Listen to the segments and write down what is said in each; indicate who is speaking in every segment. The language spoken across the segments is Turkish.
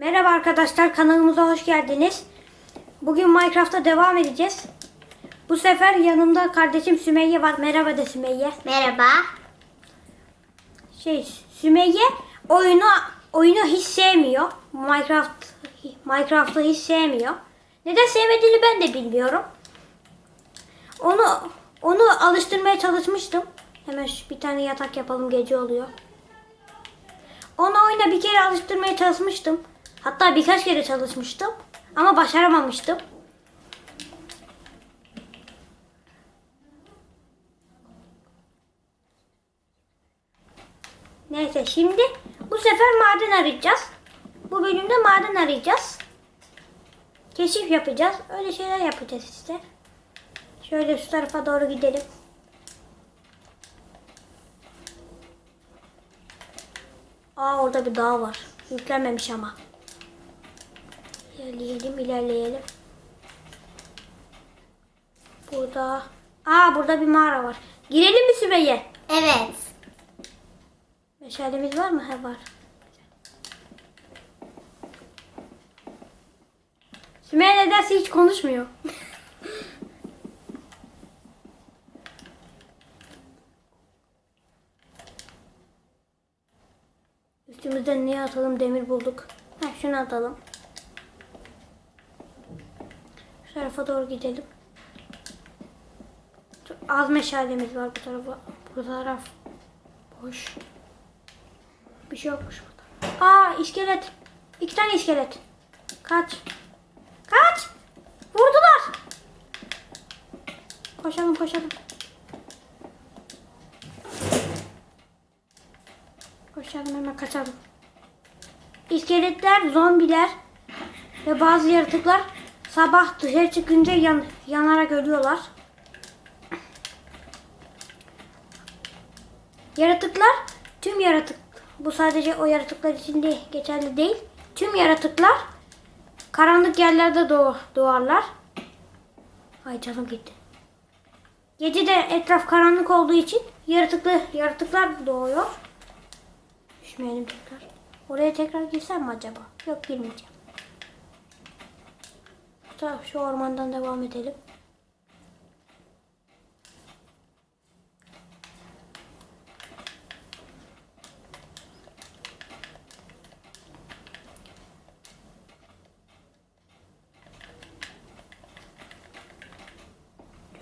Speaker 1: Merhaba arkadaşlar kanalımıza hoş geldiniz. Bugün Minecraft'a devam edeceğiz. Bu sefer yanımda kardeşim Sümeyye var. Merhaba de Sümeyye.
Speaker 2: Merhaba.
Speaker 1: Şey Sümeyye oyunu oyunu hiç sevmiyor. Minecraft Minecraft'ı hiç sevmiyor. Neden sevmediğini ben de bilmiyorum. Onu onu alıştırmaya çalışmıştım. Hemen şu bir tane yatak yapalım gece oluyor. Onu oyuna bir kere alıştırmaya çalışmıştım. Hatta birkaç kere çalışmıştım. Ama başaramamıştım. Neyse şimdi bu sefer maden arayacağız. Bu bölümde maden arayacağız. Keşif yapacağız. Öyle şeyler yapacağız işte. Şöyle şu tarafa doğru gidelim. Aa orada bir dağ var. Yüklenmemiş ama. İlerleyelim, ilerleyelim. Burada. Aa burada bir mağara var. Girelim mi Sümeyye?
Speaker 2: Evet.
Speaker 1: Meşalemiz var mı? He var. Sümeyye nedense hiç konuşmuyor. Üstümüzden niye atalım? Demir bulduk. Heh, şunu atalım. Şu tarafa doğru gidelim. Az meşalemiz var bu tarafa. Bu taraf boş. Bir şey yokmuş burada. Aa iskelet. İki tane iskelet. Kaç. Kaç. Vurdular. Koşalım koşalım. Koşalım hemen kaçalım. İskeletler, zombiler ve bazı yaratıklar sabah dışarı çıkınca yan, yanarak ölüyorlar. Yaratıklar, tüm yaratık, bu sadece o yaratıklar için de geçerli değil. Tüm yaratıklar karanlık yerlerde doğ, doğarlar. Ay canım gitti. Gece de etraf karanlık olduğu için yaratıklı yaratıklar doğuyor. Düşmeyelim tekrar. Oraya tekrar girsem mi acaba? Yok girmeyeceğim. Şu, şu ormandan devam edelim.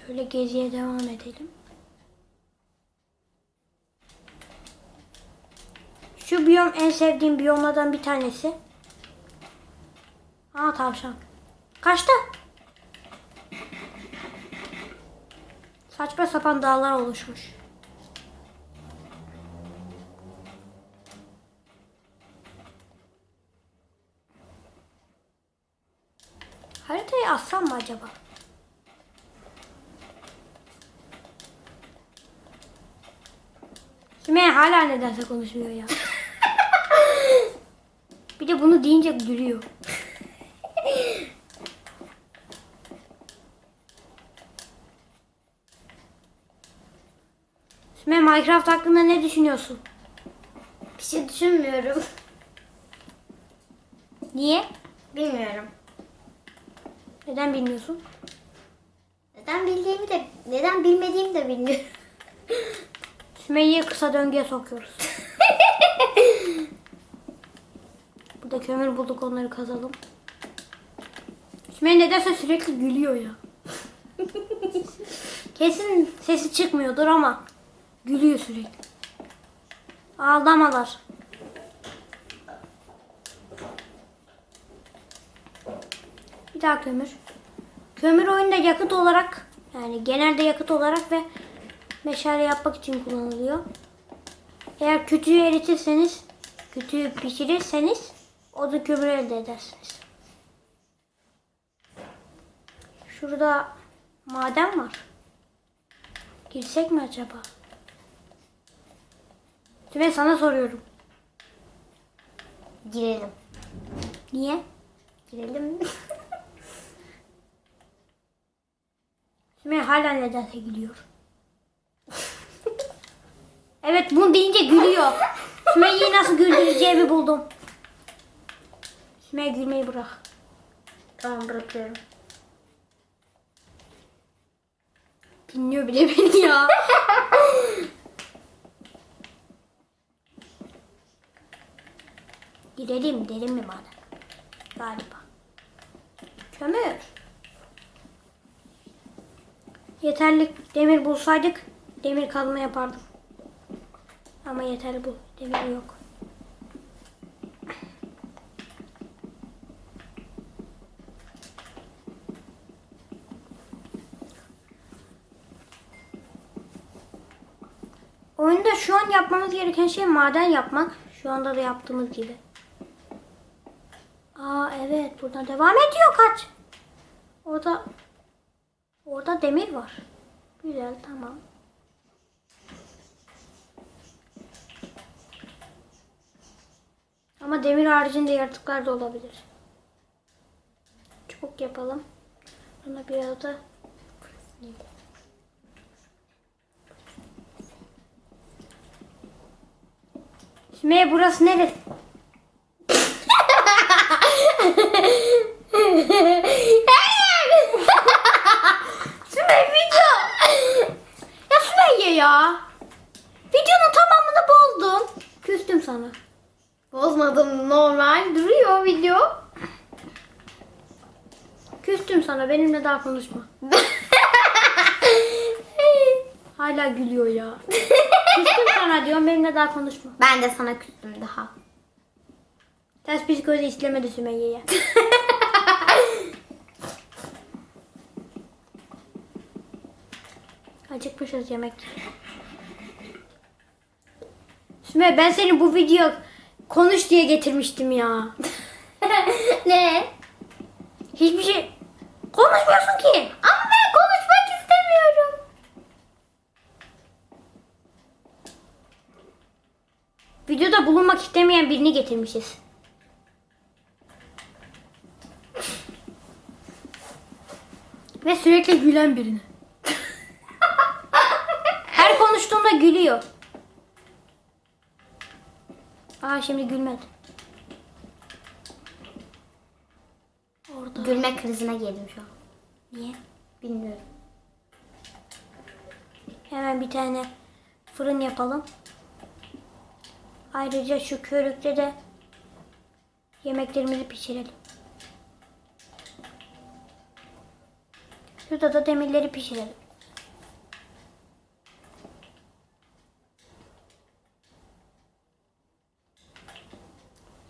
Speaker 1: Şöyle geziye devam edelim. Şu biyom en sevdiğim biyomlardan bir tanesi. Aa tavşan. Kaçtı. Saçma sapan dağlar oluşmuş. Haritayı assam mı acaba? Sümeyye hala nedense konuşmuyor ya. Bir de bunu deyince gülüyor. Sümeyye Minecraft hakkında ne düşünüyorsun?
Speaker 2: Bir şey düşünmüyorum.
Speaker 1: Niye?
Speaker 2: Bilmiyorum.
Speaker 1: Neden bilmiyorsun?
Speaker 2: Neden bildiğimi de neden bilmediğimi de bilmiyorum.
Speaker 1: Sümeyye'yi kısa döngüye sokuyoruz. Burada kömür bulduk onları kazalım. Sümeyye nedense sürekli gülüyor ya. Kesin sesi çıkmıyordur ama gülüyor sürekli. Ağlamalar. Bir daha kömür. Kömür oyunda yakıt olarak yani genelde yakıt olarak ve meşale yapmak için kullanılıyor. Eğer kütüğü eritirseniz, kütüğü pişirirseniz o da kömür elde edersiniz. Şurada maden var. Girsek mi acaba? Şimdi sana soruyorum.
Speaker 2: Girelim.
Speaker 1: Niye?
Speaker 2: Girelim.
Speaker 1: Sümeyye hala nedense gülüyor. evet bunu deyince gülüyor. Sümeyye'yi nasıl güldüreceğimi buldum. Sümeyye gülmeyi bırak.
Speaker 2: Tamam bırakıyorum.
Speaker 1: Dinliyor bile beni ya. Girelim derin mi maden? Galiba. Kömür. Yeterli demir bulsaydık demir kazma yapardım. Ama yeterli bu demir yok. Oyunda şu an yapmamız gereken şey maden yapmak. Şu anda da yaptığımız gibi. Aa evet buradan devam ediyor kaç. Orada orada demir var. Güzel tamam. Ama demir haricinde yaratıklar da olabilir. Çubuk yapalım. Sonra biraz da Sümeyye burası neresi? Sümeyye video. Ya Sümeyye ya. Videonun tamamını bozdun. Küstüm sana.
Speaker 2: Bozmadım normal duruyor video.
Speaker 1: Küstüm sana. Benimle daha konuşma. Hala gülüyor ya. Küstüm sana diyorum. Benimle daha konuşma.
Speaker 2: ben de sana küstüm daha.
Speaker 1: Ters psikoloji işlemedi Sümeyye'ye. Acıkmışız yemek. Sümeyye ben seni bu video konuş diye getirmiştim ya.
Speaker 2: ne?
Speaker 1: Hiçbir şey konuşmuyorsun ki.
Speaker 2: Ama ben konuşmak istemiyorum.
Speaker 1: Videoda bulunmak istemeyen birini getirmişiz. Ve sürekli gülen birini. Her konuştuğunda gülüyor. Aa şimdi gülmedi. Orada.
Speaker 2: Gülme krizine girdim şu an.
Speaker 1: Niye?
Speaker 2: Bilmiyorum.
Speaker 1: Hemen bir tane fırın yapalım. Ayrıca şu körükte de yemeklerimizi pişirelim. Şurada da demirleri pişirelim.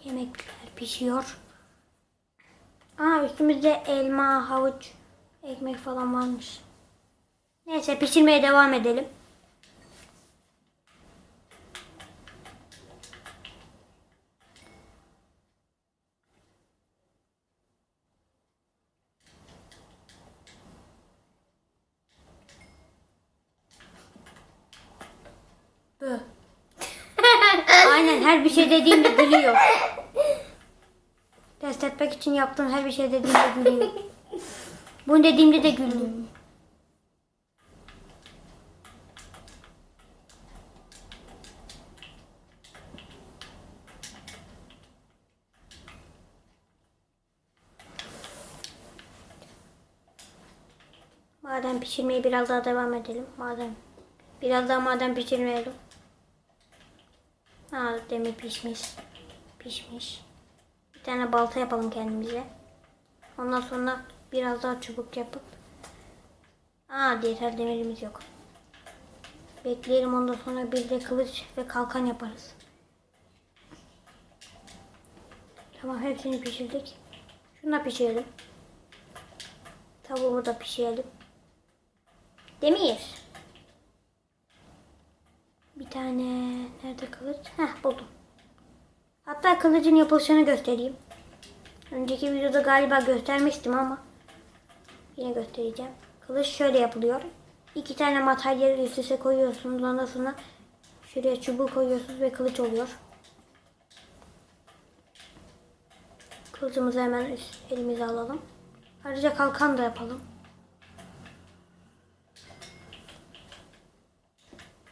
Speaker 1: Yemekler pişiyor. Aa üstümüzde elma, havuç, ekmek falan varmış. Neyse pişirmeye devam edelim. Bö. Aynen her bir şey dediğimde gülüyor. Test etmek için yaptığım her bir şey dediğimde gülüyor. Bunu dediğimde de güldü. Maden pişirmeye biraz daha devam edelim. Maden. Biraz daha maden pişirmeyelim. Ha demir pişmiş. Pişmiş. Bir tane balta yapalım kendimize. Ondan sonra biraz daha çubuk yapıp. Aa yeter demirimiz yok. Bekleyelim ondan sonra bir de kılıç ve kalkan yaparız. Tamam hepsini pişirdik. Şunu da pişirelim. Tavuğu da pişirelim. Demir. Bir tane nerede kılıç? Heh buldum. Hatta kılıcın yapılışını göstereyim. Önceki videoda galiba göstermiştim ama yine göstereceğim. Kılıç şöyle yapılıyor. İki tane materyali üst üste koyuyorsunuz. Ondan sonra şuraya çubuğu koyuyorsunuz ve kılıç oluyor. Kılıcımızı hemen elimize alalım. Ayrıca kalkan da yapalım.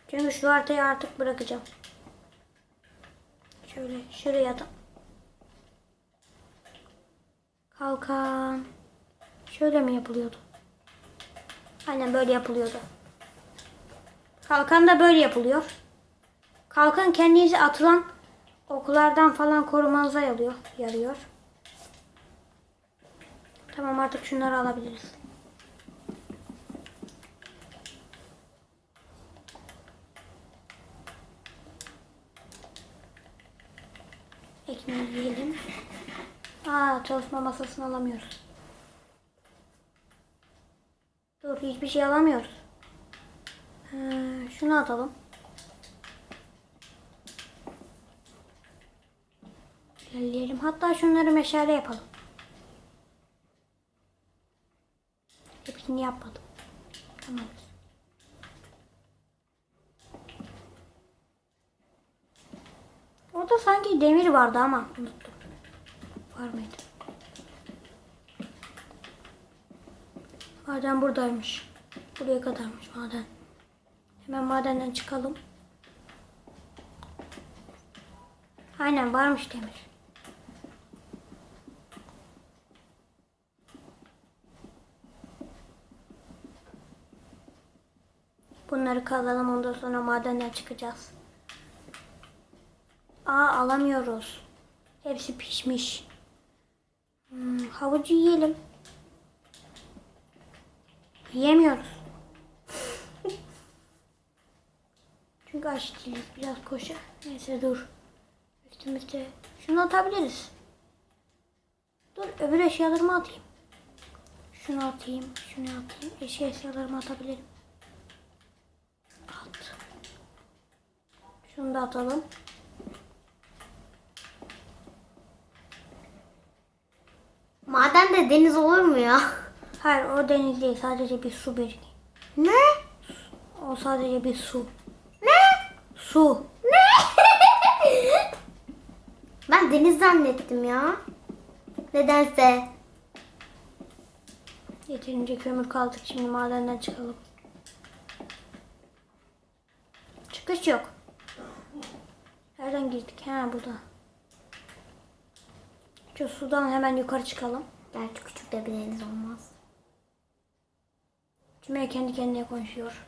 Speaker 1: Çünkü şu haritayı artık bırakacağım. Şöyle şuraya da. Kalkan. Şöyle mi yapılıyordu? Aynen böyle yapılıyordu. Kalkan da böyle yapılıyor. Kalkan kendinize atılan okulardan falan korumanıza yarıyor. yarıyor. Tamam artık şunları alabiliriz. Ekmeği yiyelim. Aa çalışma masasını alamıyoruz. Dur hiçbir şey alamıyoruz. Ha, şunu atalım. İlerleyelim. Hatta şunları meşale yapalım. Hepsini yapmadım. Tamam. Orada sanki demir vardı ama unuttum. Var mıydı? Maden buradaymış. Buraya kadarmış maden. Hemen madenden çıkalım. Aynen varmış demir. Bunları kazalım ondan sonra madenden çıkacağız. Aa alamıyoruz. Hepsi pişmiş. Hmm, havucu yiyelim. Yiyemiyoruz. Çünkü aç değiliz. Biraz koşu. Neyse dur. Üstümüzde. Şunu atabiliriz. Dur öbür eşyalarımı atayım. Şunu atayım. Şunu atayım. Eşya eşyalarımı atabilirim. At. Şunu da atalım.
Speaker 2: Maden de deniz olur mu ya?
Speaker 1: Hayır o deniz değil. Sadece bir su birliği.
Speaker 2: Ne?
Speaker 1: O sadece bir su.
Speaker 2: Ne?
Speaker 1: Su.
Speaker 2: Ben deniz zannettim ya. Nedense.
Speaker 1: Yeterince kömür kaldık. Şimdi madenden çıkalım. Çıkış yok. Nereden girdik? Ha burada. Şu sudan hemen yukarı çıkalım.
Speaker 2: Belki küçük de bir deniz olmaz.
Speaker 1: Cümle kendi kendine konuşuyor.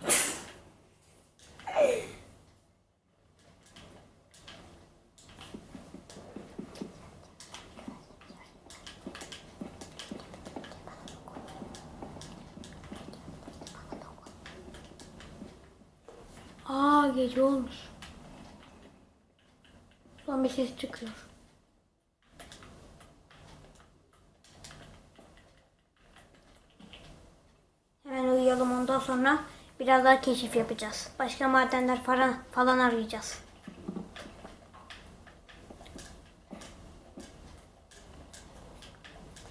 Speaker 1: Aa gece olmuş. Son bir ses çıkıyor. Hemen uyuyalım ondan sonra biraz daha keşif yapacağız. Başka madenler falan, falan arayacağız.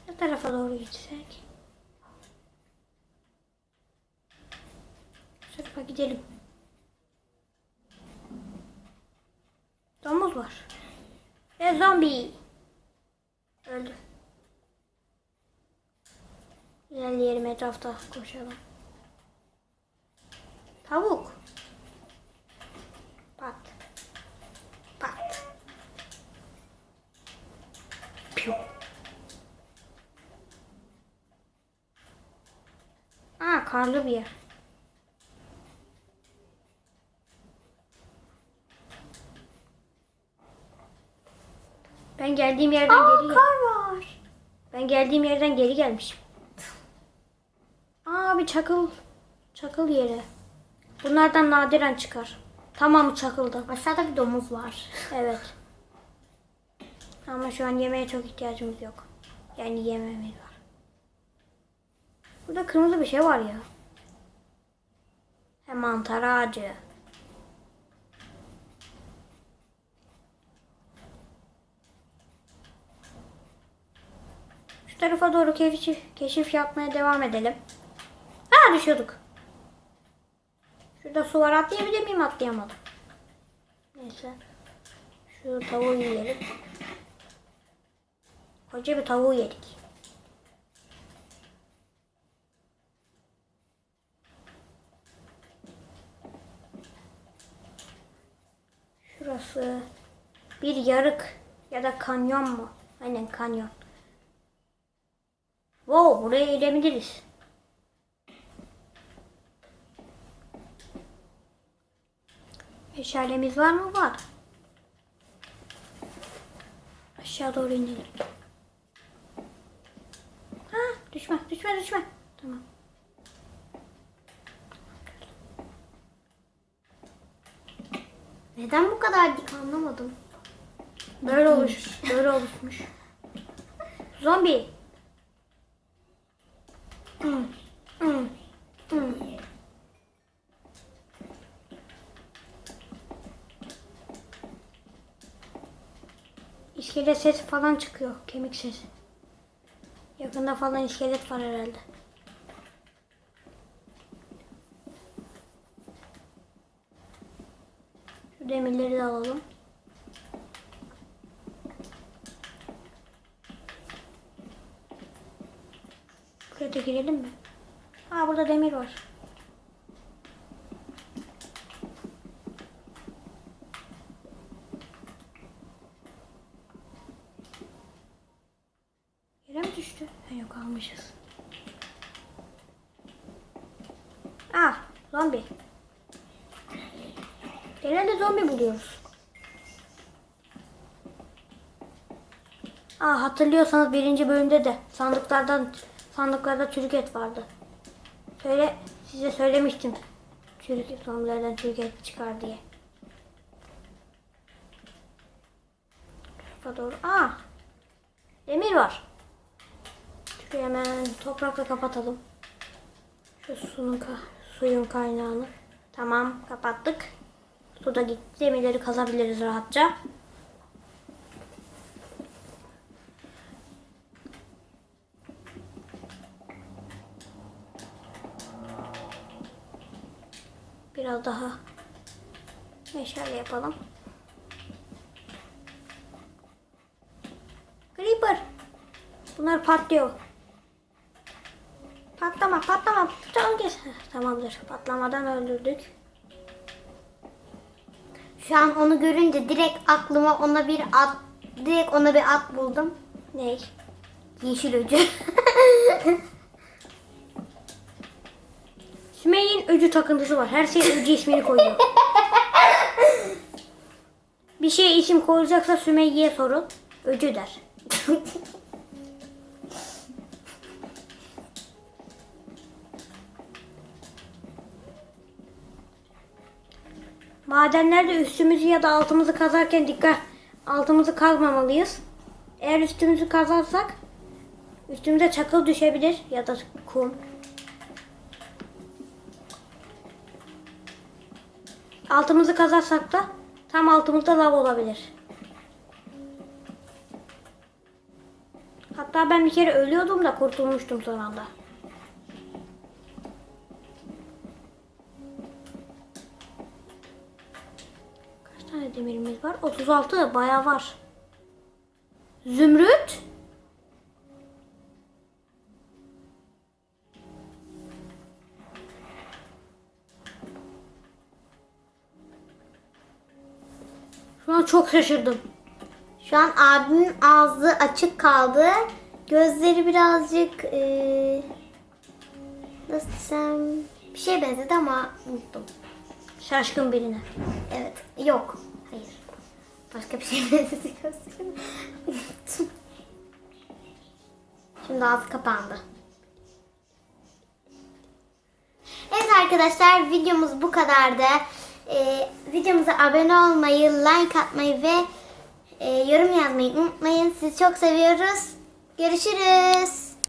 Speaker 1: Ne tarafa doğru gitsek? Tarafa gidelim. Domuz var. Ve zombi. Öldü. İlerleyelim etrafta koşalım. Tavuk. Pat. Pat. Piu. Aa karlı bir yer. Ben geldiğim yerden
Speaker 2: Aa
Speaker 1: geri
Speaker 2: kar var.
Speaker 1: Ben geldiğim yerden geri gelmişim. Aa bir çakıl. Çakıl yeri. Bunlardan nadiren çıkar. Tamamı çakıldı.
Speaker 2: Aşağıda bir domuz var.
Speaker 1: Evet. Ama şu an yemeğe çok ihtiyacımız yok. Yani yememiz var. Burada kırmızı bir şey var ya. He mantar ağacı. Şu tarafa doğru keşif, keşif yapmaya devam edelim. Ha düşüyorduk. Şurada su var atlayabilir miyim atlayamadım. Neyse. Şu tavuğu yiyelim. Koca bir tavuğu yedik. Şurası bir yarık ya da kanyon mu? Aynen kanyon. Wow buraya inebiliriz. Meşalemiz var mı? Var. Aşağı doğru inelim. Ha, düşme, düşme, düşme. Tamam.
Speaker 2: Neden bu kadar dik anlamadım.
Speaker 1: Böyle olmuş, böyle oluşmuş. Zombi. Hmm, hmm, hmm. İskelet sesi falan çıkıyor, kemik sesi. Yakında falan iskelet var herhalde. Şu demirleri de alalım. Buraya da girelim mi? Aa burada demir var. Düştü? Yok almışız. Ah zombi. Genelde zombi buluyoruz. Aa hatırlıyorsanız birinci bölümde de sandıklardan sandıklarda çürük et vardı. Söyle size söylemiştim. Çürük zombilerden çürük et çıkar diye. Tarafa doğru. Aa! Demir var. Şurayı hemen toprakla kapatalım. Şu suyun, suyun kaynağını. Tamam kapattık. Su da gitti. Demirleri kazabiliriz rahatça. Biraz daha meşale yapalım. Creeper. Bunlar patlıyor. Patlama, patlama. Tamam. Heh, Tamamdır. Patlamadan öldürdük.
Speaker 2: Şu an onu görünce direkt aklıma ona bir at direkt ona bir at buldum.
Speaker 1: Ney?
Speaker 2: Yeşil öcü.
Speaker 1: Sümeyye'nin öcü takıntısı var. Her şeye öcü ismini koyuyor. Bir şeye isim koyacaksa Sümeyye'ye sorun. Öcü der. Madenlerde üstümüzü ya da altımızı kazarken dikkat altımızı kazmamalıyız. Eğer üstümüzü kazarsak üstümüze çakıl düşebilir ya da kum. Altımızı kazarsak da tam altımızda lav olabilir. Hatta ben bir kere ölüyordum da kurtulmuştum son anda. 36 bayağı var. Zümrüt. Şu an çok şaşırdım.
Speaker 2: Şu an abimin ağzı açık kaldı. Gözleri birazcık eee, nasıl desem bir şey benzedi ama unuttum.
Speaker 1: Şaşkın birine.
Speaker 2: Evet. Yok. Başka bir şey. Unuttum. Şimdi ağzı kapandı. Evet arkadaşlar videomuz bu kadardı. Ee, videomuza abone olmayı, like atmayı ve e, yorum yazmayı unutmayın. Sizi çok seviyoruz. Görüşürüz.